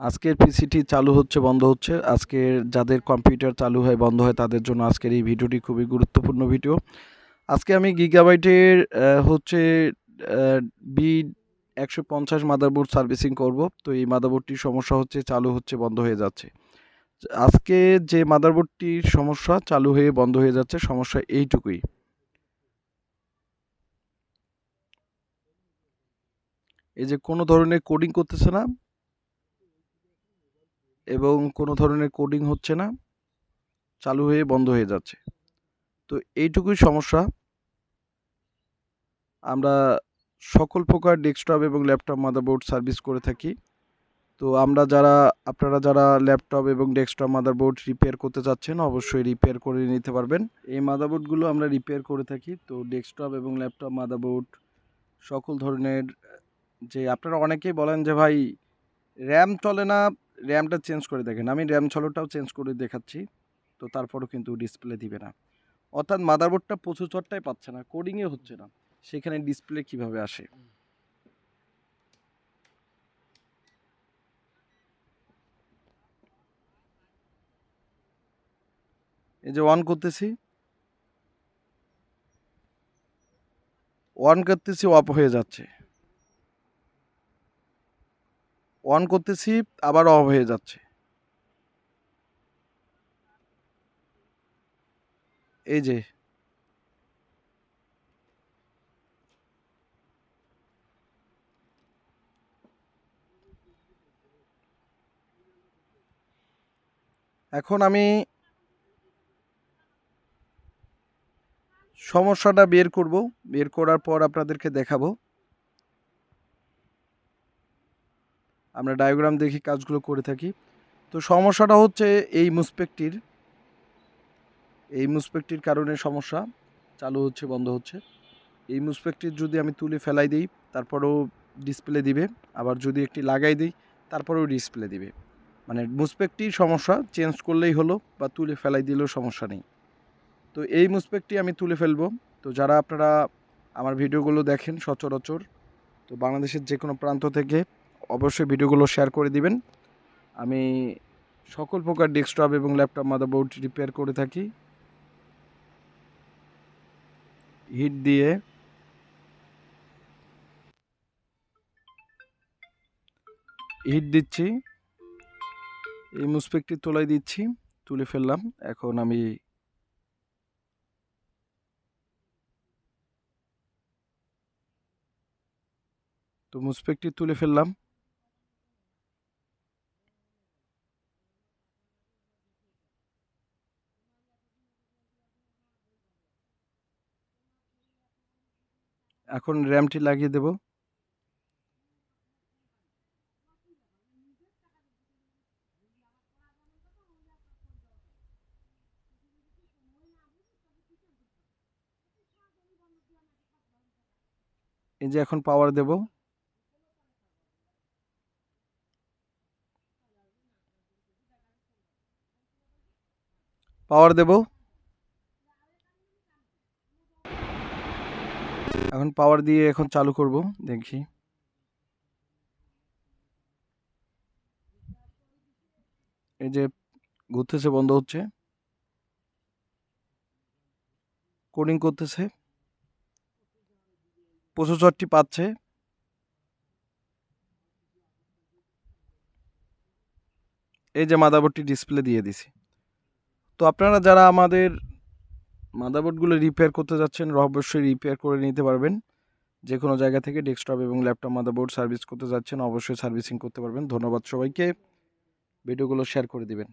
আজকের পিসিটি চালু হচ্ছে, বন্ধ হচ্ছে। আজকের যাদের কম্পিউটার চালু হয়, বন্ধ হয়, তাদের জন্য আজকের এই ভিডিওটি খুবই গুরুত্বপূর্ণ ভিডিও। আজকে আমি গিগাবাইটের হচ্ছে বি একশো পঞ্চাশ মাদারবোর্ড সার্ভিসিং করব। তো এই মাদারবোর্ডটির সমস্যা হচ্ছে, চালু হচ্ছে, বন্ধ হয়ে যাচ্ছে। আজকে যে মাদারবোর্ডটির সমস্যা চালু হয়ে বন্ধ হয়ে যাচ্ছে, সমস্যা এইটুকুই। এই যে কোনো ধরনের কোডিং করতেছে না এবং কোনো ধরনের কোডিং হচ্ছে না, চালু হয়ে বন্ধ হয়ে যাচ্ছে। তো এইটুকুই সমস্যা। আমরা সকল প্রকার ডেস্কটপ এবং ল্যাপটপ মাদারবোর্ড সার্ভিস করে থাকি। তো আমরা যারা, আপনারা যারা ল্যাপটপ এবং ডেস্কটপ মাদারবোর্ড রিপেয়ার করতে চাচ্ছেন, অবশ্যই রিপেয়ার করে নিতে পারবেন। এই মাদারবোর্ডগুলো আমরা রিপেয়ার করে থাকি। তো ডেস্কটপ এবং ল্যাপটপ মাদারবোর্ড সকল ধরনের, যে আপনারা অনেকেই বলেন যে, ভাই র্যাম চলে না র্যামটা চেঞ্জ করে দেখেন। আমি র্যাম চলোটাও চেঞ্জ করে দেখাচ্ছি। তো তারপরও কিন্তু ডিসপ্লে দিবে না। অর্থাৎ মাদারবোর্ডটা প্রচুর প্রচুরটাই পাচ্ছে না কোডিংয়ে হচ্ছে না। সেখানে ডিসপ্লে কীভাবে আসে? এই যে অন করতেছি। অন করতেছি অফ হয়ে যাচ্ছে। অন করতেছি, আবার অফ হয়ে যাচ্ছে। এই যে। এখন আমি সমস্যাটা বের করব। বের করার পর আপনাদেরকে দেখাবো। আমরা ডায়াগ্রাম দেখি, কাজগুলো করে থাকি। তো সমস্যাটা হচ্ছে এই মুসপেকটির এই মুসপেকটির কারণে সমস্যা চালু হচ্ছে, বন্ধ হচ্ছে। এই মুসপেকটির যদি আমি তুলে ফেলাই দিই, তারপরেও ডিসপ্লে দিবে। আবার যদি একটি লাগাই দিই, তারপরেও ডিসপ্লে দিবে। মানে মুসপেকটির সমস্যা চেঞ্জ করলেই হলো বা তুলে ফেলাই দিলেও সমস্যা নেই। তো এই মুসপেকটি আমি তুলে ফেলব। তো যারা আপনারা আমার ভিডিওগুলো দেখেন সচরাচর, তো বাংলাদেশের যে কোনো প্রান্ত থেকে অবশ্যই ভিডিওগুলো শেয়ার করে দিবেন। আমি সকল প্রকার ডেস্কটপ এবং ল্যাপটপ মাদারবোর্ড রিপেয়ার করে থাকি। হিট দিয়ে। হিট দিচ্ছি। এই মুসপেকটি তোলাই দিচ্ছি, তুলে ফেললাম। এখন আমি তো মুসপেকটি তুলে ফেললাম। এখন র্যামটি লাগিয়ে দেব। এই যে এখন পাওয়ার দেব। পাওয়ার দেব। এখন পাওয়ার দিয়ে এখন চালু করব, দেখি। এই যে ঘুরতেছে, বন্ধ হচ্ছে। কোডিং করতেছে। প্রসেসরটি পাচ্ছে। এই যে মাদারবোর্ডটি ডিসপ্লে দিয়ে দিছি। তো আপনারা যারা আমাদের মাদারবোর্ডগুলো রিপেয়ার করতে যাচ্ছেন অবশ্যই রিপেয়ার করে নিতে পারবেন। যে কোনো জায়গা থেকে ডেস্কটপ এবং ল্যাপটপ মাদারবোর্ড সার্ভিস করতে যাচ্ছেন, অবশ্যই সার্ভিসিং করতে পারবেন। ধন্যবাদ সবাইকে। ভিডিওগুলো শেয়ার করে দিবেন।